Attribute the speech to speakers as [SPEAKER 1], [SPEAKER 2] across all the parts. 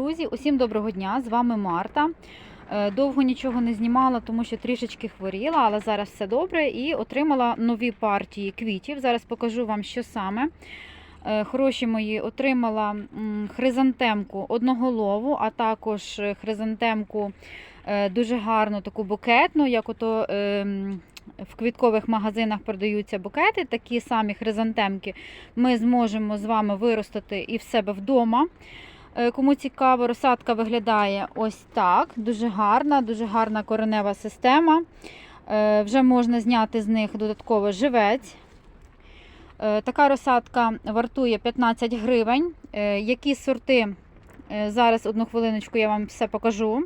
[SPEAKER 1] Друзі, усім доброго дня! З вами Марта. Е, Довго нічого не знімала, тому що трішечки хворіла, але зараз все добре і отримала нові партії квітів. Зараз покажу вам, що саме. Е, Хороші мої, отримала хризантемку одноголову, а також хризантемку е, дуже гарну, таку букетну, як ото в квіткових магазинах продаються букети. Такі самі хризантемки ми зможемо з вами виростити і в себе вдома. Е, Кому цікаво, розсадка виглядає ось так. Дуже гарна, дуже гарна коренева система. Е, Вже можна зняти з них додатково живець. Е, Така розсадка вартує 15 гривень. Які сорти? Зараз одну хвилиночку я вам все покажу.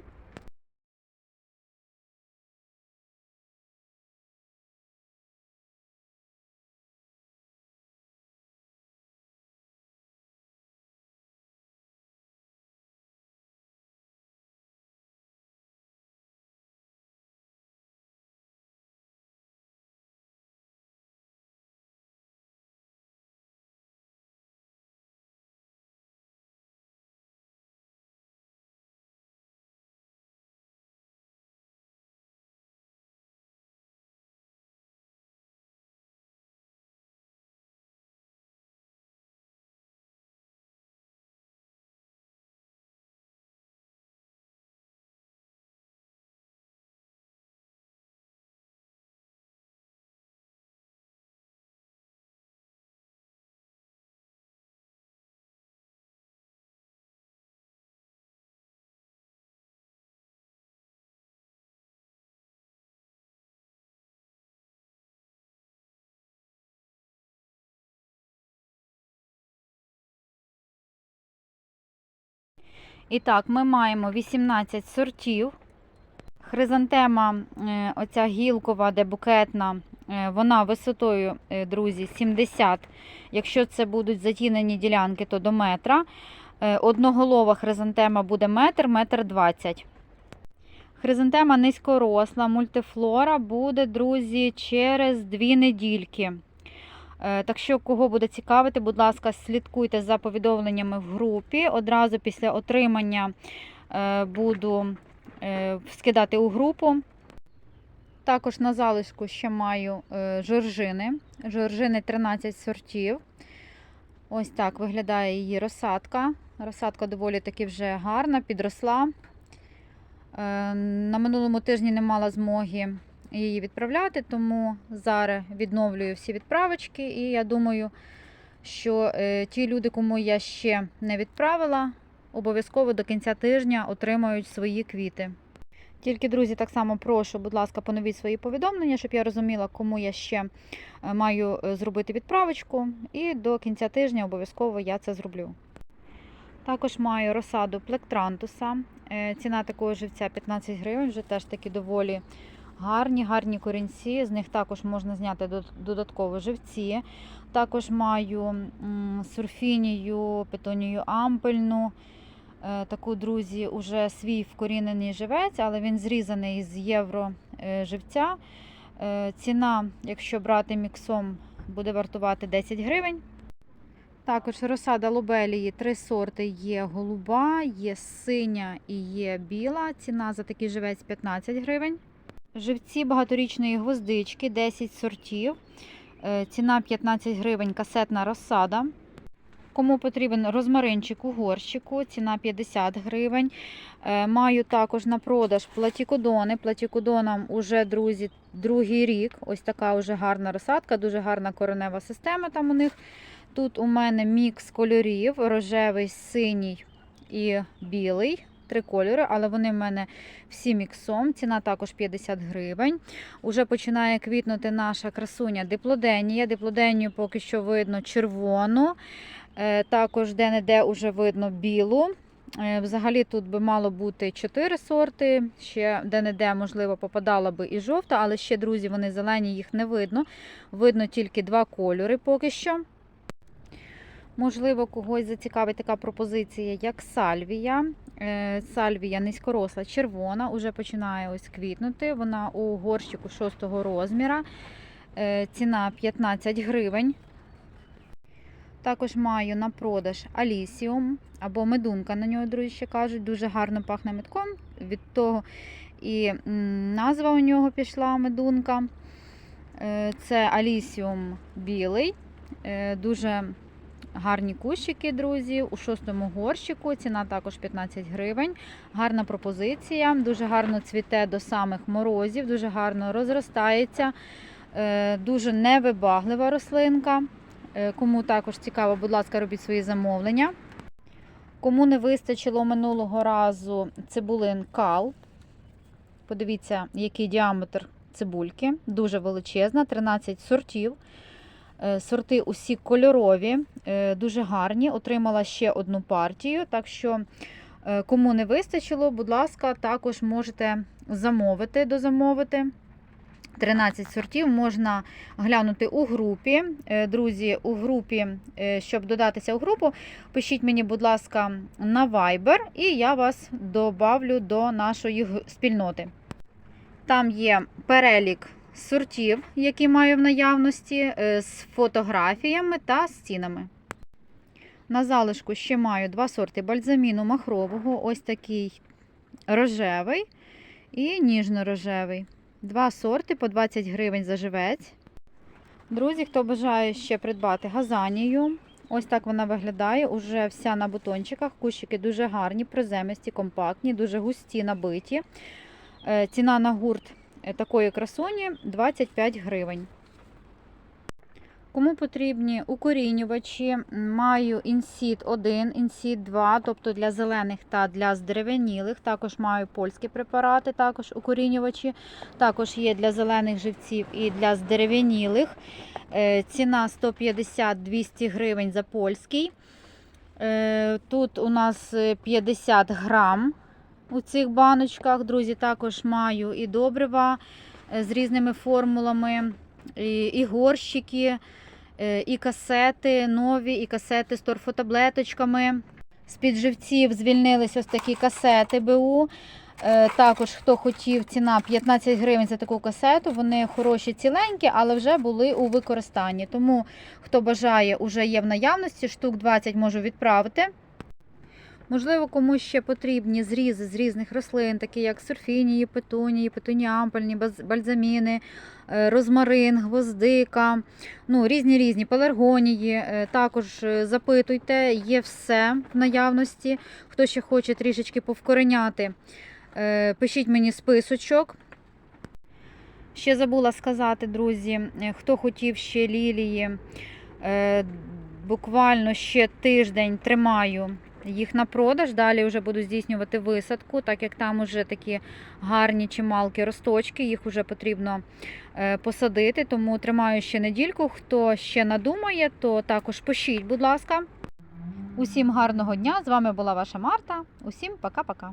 [SPEAKER 1] І так, ми маємо 18 сортів. Хризантема, е, оця гілкова, де букетна, е, вона висотою, е, друзі, 70. Якщо це будуть затінені ділянки, то до метра. Одноголова хризантема буде метр, метр 20. Хризантема низькоросла, мультифлора буде, друзі, через дві недільки. Е, Так що, кого буде цікавити, будь ласка, слідкуйте за повідомленнями в групі. Одразу після отримання е, буду е, скидати у групу. Також на залишку ще маю жоржини. Жоржини 13 сортів. Ось так виглядає її розсадка. Розсадка доволі таки вже гарна, підросла. На минулому тижні не мала змоги її відправляти, тому зараз відновлюю всі відправочки. І я думаю, що е, ті люди, кому я ще не відправила, обов'язково до кінця тижня отримають свої квіти. Тільки, друзі, так само прошу, будь ласка, поновіть свої повідомлення, щоб я розуміла, кому я ще е, маю е, зробити відправочку. І до кінця тижня обов'язково я це зроблю. Також маю розсаду плектрантуса. Ціна такого живця 15 гривень, вже теж такі доволі гарні, гарні корінці. З них також можна зняти додатково живці. Також маю сурфінію, петонію ампельну. Е, Таку, друзі, уже свій вкорінений живець, але він зрізаний з євро е, живця. Е, Ціна, якщо брати міксом, буде вартувати 10 гривень. Також розсада лобелії, три сорти є голуба, є синя і є біла. Ціна за такий живець 15 гривень. Живці багаторічної гвоздички, 10 сортів. Е, Ціна 15 гривень, касетна розсада. Кому потрібен розмаринчик у горщику, ціна 50 гривень. Е, Маю також на продаж платікодони. Платікодонам уже, друзі, другий рік. Ось така вже гарна розсадка, дуже гарна коренева система там у них. Тут у мене мікс кольорів: рожевий, синій і білий. Три кольори, але вони в мене всі міксом. Ціна також 50 гривень. Уже починає квітнути наша красуня диплоденія. Диплоденію поки що видно червону. Е, Також де-не-де вже видно білу. Е, Взагалі тут би мало бути 4 сорти. Ще де-не-де, можливо, попадала би і жовта, але ще, друзі, вони зелені, їх не видно. Видно тільки два кольори поки що. Можливо, когось зацікавить така пропозиція, як сальвія. Е, Сальвія низькоросла червона, уже починає ось квітнути. Вона у горщику 6 розміра. Е, Ціна 15 гривень. Також маю на продаж Алісіум або медунка на нього, друзі, ще кажуть. Дуже гарно пахне медком. Від того і назва у нього пішла медунка. Е, Це Алісіум білий. Дуже гарні кущики, друзі. У шостому горщику. Ціна також 15 гривень. Гарна пропозиція. Дуже гарно цвіте до самих морозів, дуже гарно розростається. Е, Дуже невибаглива рослинка. Е, Кому також цікаво, будь ласка, робіть свої замовлення. Кому не вистачило минулого разу цибулин кал. Подивіться, який діаметр цибульки. Дуже величезна, 13 сортів. Е, Сорти усі кольорові, е, дуже гарні. Отримала ще одну партію. Так що, е, кому не вистачило, будь ласка, також можете замовити, дозамовити. 13 сортів можна глянути у групі. Друзі, у групі, щоб додатися у групу, пишіть мені, будь ласка, на Viber, і я вас добавлю до нашої спільноти. Там є перелік сортів, які маю в наявності, е, з фотографіями та з цінами. На залишку ще маю два сорти бальзаміну махрового, ось такий рожевий і ніжно-рожевий. Два сорти по 20 гривень за живець. Друзі, хто бажає ще придбати газанію, ось так вона виглядає. Уже вся на бутончиках. Кущики дуже гарні, приземисті, компактні, дуже густі, набиті. Е, Ціна на гурт такої красуні 25 гривень. Кому потрібні укорінювачі, маю інсід 1, інсід 2, тобто для зелених та для здерев'янілих. Також маю польські препарати, також укорінювачі. Також є для зелених живців і для здерев'янілих. Е, Ціна 150-200 гривень за польський. Е, Тут у нас е, 50 грам у цих баночках. Друзі, також маю і добрива е, з різними формулами, і, і горщики, е, і касети нові, і касети з торфотаблеточками. З-під живців звільнились ось такі касети БУ. Е, Також, хто хотів, ціна 15 гривень за таку касету. Вони хороші, ціленькі, але вже були у використанні. Тому, хто бажає, уже є в наявності, штук 20 можу відправити. Можливо, комусь ще потрібні зрізи з різних рослин, такі як сурфінії, петунії, петунії ампельні, бальзаміни, е, розмарин, гвоздика, ну, різні різні пеларгонії. Е, Також е, запитуйте, є все в наявності. Хто ще хоче трішечки повкореняти, пишіть мені списочок. Ще забула сказати, друзі, хто хотів ще лілії, буквально ще тиждень тримаю їх на продаж. Далі вже буду здійснювати висадку, так як там вже такі гарні чималки росточки, їх вже потрібно е, посадити. Тому тримаю ще недільку. Хто ще надумає, то також пишіть, будь ласка. Усім гарного дня! З вами була ваша Марта. Усім пока-пока.